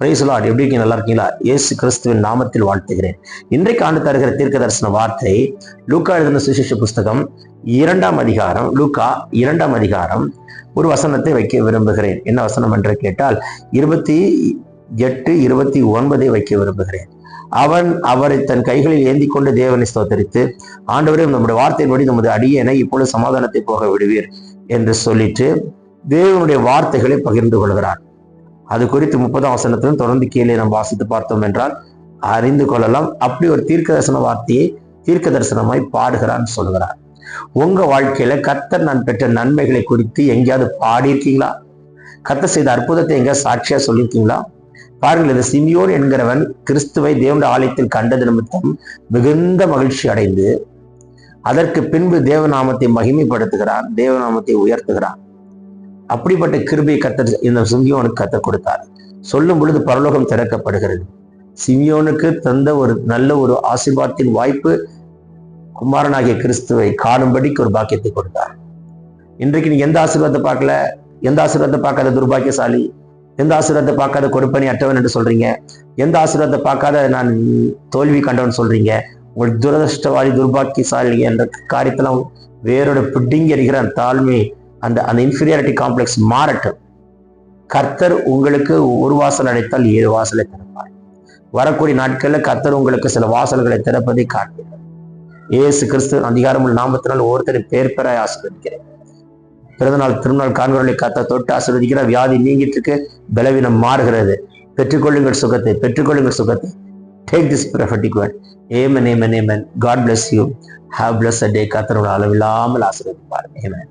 பிரைஸ்லாட் எப்படி இருக்கீங்க? நல்லா இருக்கீங்களா? இயேசு கிறிஸ்துவின் நாமத்தில் வாழ்த்துகிறேன். இன்றைக்கு ஆண்டு தருகிற தீர்க்க தரிசன வார்த்தை லூக்கா எழுதின சுசிஷ புஸ்தகம் இரண்டாம் அதிகாரம் லூக்கா இரண்டாம் அதிகாரம் ஒரு வசனத்தை வைக்க விரும்புகிறேன். என்ன வசனம் என்று கேட்டால் இருபத்தி எட்டு இருபத்தி ஒன்பதை வைக்க விரும்புகிறேன். அவன் அவரை தன் கைகளில் ஏந்தி கொண்டு தேவனை ஸ்தோத்தரித்து ஆண்டவரே நம்முடைய வார்த்தையின்படி நமது அடியனை இப்பொழுது சமாதானத்தை போக விடுவீர் என்று சொல்லிட்டு தேவனுடைய வார்த்தைகளை பகிர்ந்து கொள்கிறார். அது குறித்து முப்பதாம் வசனத்திலும் தொடர்ந்து கீழே நாம் வாசித்து பார்த்தோம் என்றால் அறிந்து கொள்ளலாம். அப்படி ஒரு தீர்க்க தரிசன வார்த்தையை தீர்க்க தரிசனமாய் பாடுகிறான்னு சொல்கிறார் உங்க வாழ்க்கையில கர்த்தர் நான் பெற்ற நன்மைகளை குறித்து எங்கேயாவது பாடியிருக்கீங்களா? கர்த்தர் செய்த அற்புதத்தை எங்க சாட்சியா சொல்லியிருக்கீங்களா? பாருங்கள் இந்த சிமியோன் என்கிறவன் கிறிஸ்துவை தேவனுடைய ஆலயத்தில் கண்டது நிமித்தம் மிகுந்த மகிழ்ச்சி அடைந்து அதற்கு பின்பு தேவநாமத்தை மகிமைப்படுத்துகிறான் தேவநாமத்தை உயர்த்துகிறான். அப்படிப்பட்ட கிருபை கத்தர் இந்த சிமியோனுக்கு கத்த கொடுத்தார். சொல்லும் பொழுது பரலோகம் திறக்கப்படுகிறது. சிமியோனுக்கு தந்த ஒரு நல்ல ஒரு ஆசீர்வாதத்தின் வாய்ப்பு குமாரனாகிய கிறிஸ்துவை காணும்படிக்கு ஒரு பாக்கியத்தை கொடுத்தார். இன்றைக்கு நீ எந்த ஆசீர்வாதத்தை பார்க்கல? எந்த ஆசீர்வாதத்தை பார்க்காத துர்பாக்கியசாலி? எந்த ஆசீர்வாதத்தை பார்க்காத கொடுப்பனி அட்டவன் என்று சொல்றீங்க? எந்த ஆசீர்வாதத்தை பார்க்காத நான் தோல்வி கண்டவன் சொல்றீங்க? உங்கள் துரதிருஷ்டவாதி துர்பாக்கியசாலி என்ற காரியத்தெல்லாம் வேரோட பிடிங்கி எறிகிற தாழ்மை அந்த அந்த இன்ஃபீரியாரிட்டி காம்ப்ளெக்ஸ் மாறட்டும். கர்த்தர் உங்களுக்கு ஒரு வாசல் அடைத்தால் ஏழு வாசலை திறப்பார். வரக்கூடிய நாட்களில் கர்த்தர் உங்களுக்கு சில வாசல்களை திறப்பதை காண்பீர்கள் ஏசு கிறிஸ்து அதிகாரமுள்ள நாமத்தினால் ஒவ்வொருத்தரை பேர் பெறாய் ஆசீர்வதிக்கிறேன். பிறந்தநாள் திருநாள் காண்பவர்களை கத்த தொட்டு ஆசீர்வதிக்கிறார். வியாதி நீங்கிட்டு இருக்கு பலவீனம் மாறுகிறது. பெற்றுக்கொள்ளுங்கள் சுகத்தை பெற்றுக்கொள்ளுங்கள் சுகத்தை. Take this prophetic word amen amen amen God bless you have bless a day கத்தரோட அளவில்லாமல் ஆசீர்வதிப்பார். ஏமன்